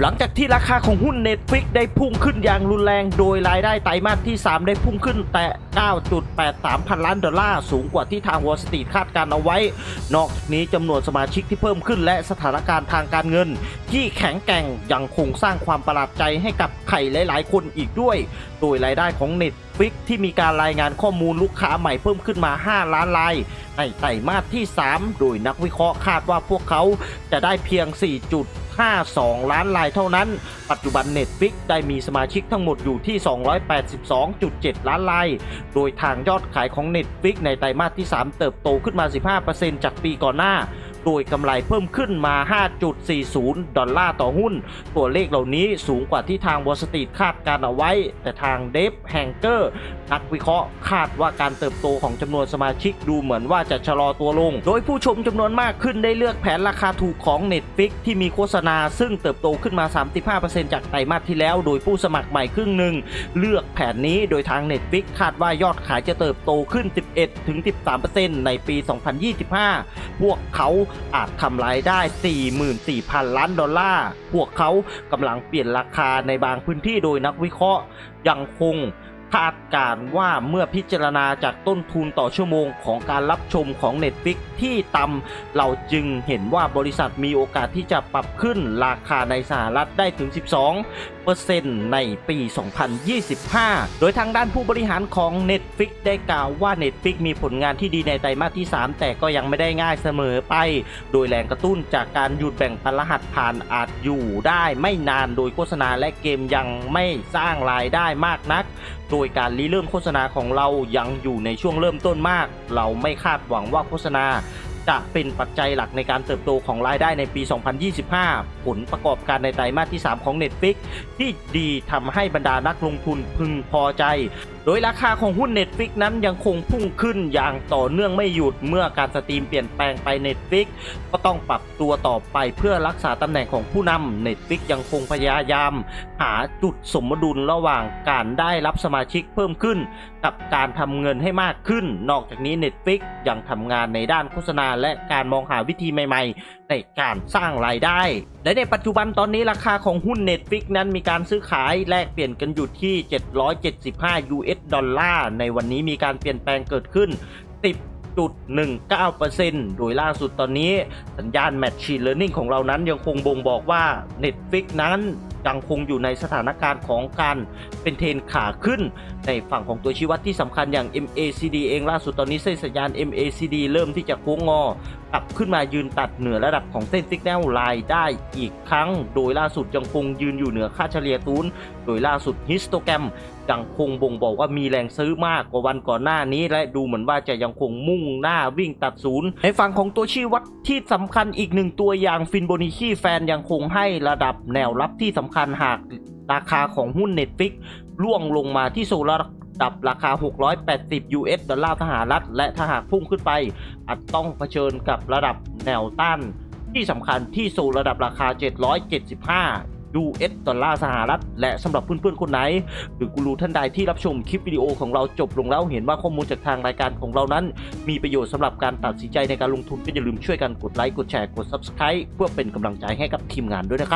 หลังจากที่ราคาของหุ้น Netflix ได้พุ่งขึ้นอย่างรุนแรง โดยรายได้ไตรมาสที่ 3 ได้พุ่งขึ้นแต่ 9.83 พันล้านดอลลาร์สูงกว่าที่ทางวอลสตรีทคาดการเอาไว้ นอกจากนี้จำนวนสมาชิกที่เพิ่มขึ้นและสถานการณ์ทางการเงิน ที่แข็งแกร่งยังคงสร้างความประหลาดใจให้กับใครหลาย ๆ คนอีกด้วย โดยรายได้ของ Netflix พิกที่มีการรายงานข้อมูลลูกค้าใหม่เพิ่มขึ้นมา 5 ล้านรายในไตรมาสที่ 3 โดยนักวิเคราะห์คาดว่าพวกเขาจะได้เพียง 4.52 ล้านรายเท่านั้น ปัจจุบัน Netflix ได้มีสมาชิกทั้งหมดอยู่ที่ 282.7 ล้านราย โดยทางยอดขายของ Netflix ในไตรมาสที่ 3 เติบโตขึ้นมา 15%จากปีก่อนหน้า โดยกำไรเพิ่มขึ้นมา 5.40 ดอลลาร์ต่อหุ้น ตัวเลขเหล่านี้สูงกว่าที่ทาง Wall Street คาดการเอาไว้ แต่ทางเดฟแฮงเกอร์นักวิเคราะห์คาดว่าการเติบโตของจำนวนสมาชิกดูเหมือนว่าจะชะลอตัวลง โดยผู้ชมจำนวนมากขึ้นได้เลือกแผนราคาถูกของ Netflix ที่มีโฆษณาซึ่งเติบโตขึ้นมา 35%จากไตรมาสที่แล้ว โดยผู้สมัครใหม่ครึ่งหนึ่งเลือกแผนนี้โดยทาง Netflix คาดว่ายอดขายจะเติบโตขึ้น 11-13%ในปี 2025 พวกเขาอาจทำรายได้ 44,000 ล้านดอลลาร์ พวกเขากำลังเปลี่ยนราคาในบางพื้นที่โดยนักวิเคราะห์ยังคง คาดการณ์ว่าเมื่อพิจารณาจากต้นทุนต่อชั่วโมงของการรับชมของ Netflix ที่ต่ำเราจึงเห็นว่าบริษัทมีโอกาสที่จะปรับขึ้นราคาในสหรัฐได้ถึง 12เปอร์เซ็นต์ในปี 2025 โดยทางด้านผู้บริหารของ Netflix ได้กล่าวว่า Netflix มีผลงานที่ดีในไตรมาสที่ 3 แต่ก็ยังไม่ได้ง่ายเสมอไป โดยแรงกระตุ้นจากการหยุดแบ่งปันรหัสผ่านอาจอยู่ได้ไม่นานโดยโฆษณาและเกมยังไม่สร้างรายได้มากนักโดยการรีเริ่มโฆษณาของเรายังอยู่ในช่วงเริ่มต้นมาก เราไม่คาดหวังว่าโฆษณาจะเป็นปัจจัยหลักในการเติบโตของรายได้ในปี 2025 ผลประกอบการในไตรมาสที่ 3 ของ Netflix ที่ดีทำให้บรรดานักลงทุนพึงพอใจ โดยราคาของหุ้น Netflix นั้นยังคงพุ่งขึ้นอย่างต่อเนื่องไม่หยุดเมื่อการสตรีมเปลี่ยนแปลงไป Netflix ก็ต้องปรับตัวต่อไปเพื่อรักษาตำแหน่งของผู้นำ Netflix ยังคงพยายาม หาจุดสมดุลระหว่างการได้รับสมาชิกเพิ่มขึ้น กับการทำเงินให้มากขึ้น นอกจากนี้ Netflix ยังทำงานในด้านโฆษณาและการมองหาวิธีใหม่ ๆ ในการสร้างรายได้ และในปัจจุบันตอนนี้ราคาของหุ้น Netflix นั้นมีการซื้อขายแลกเปลี่ยนกันอยู่ที่ 775 US ดอลลาร์ในวันนี้มีการเปลี่ยนแปลงเกิดขึ้น10.19%โดยล่าสุดตอนนี้สัญญาณ Machine Learning ของเรานั้นยังคงบ่งบอกว่า Netflix นั้นยังคงอยู่ในสถานการณ์ของการเป็นเทรนขาขึ้น ในฝั่งของตัวชี้วัดที่สำคัญอย่าง MACD เองล่าสุดตอนนี้เส้นสัญญาณ MACD เริ่มที่จะโค้งงอกลับขึ้นมายืนตัดเหนือระดับของเส้น Signal Line ได้อีกครั้ง โดยล่าสุดยังคงยืนอยู่เหนือค่าเฉลี่ยศูนย์โดยล่าสุดฮิสโตแกรม ยังคงบ่งบอกว่ามีแรงซื้อมากกว่าวันก่อนหน้านี้ และดูเหมือนว่าจะยังคงมุ่งหน้าวิ่งตัดศูนย์ในฝั่งของตัวชี้วัดที่สำคัญอีกหนึ่งตัวอย่างฟินโบนิชีแฟนยังคงให้ระดับแนวรับที่สำคัญหากราคาของหุ้น Netflix ร่วงลงมาที่โซนระดับราคา 680 US ดอลลาร์สหรัฐ และถ้าหากพุ่งขึ้นไป อาจต้องเผชิญกับระดับแนวต้านที่สำคัญที่โซนระดับราคา 775 US ดอลลาร์สหรัฐ และสำหรับเพื่อนๆคนไหน หรือกูรูท่านใดที่รับชมคลิปวิดีโอของเราจบลงแล้วเห็นว่าข้อมูลจากทางรายการของเรานั้น มีประโยชน์สำหรับการตัดสินใจในการลงทุนก็อย่าลืมช่วยกันกดไลค์กดแชร์กด Subscribe เพื่อเป็นกำลังใจให้กับทีมงานด้วยนะครับ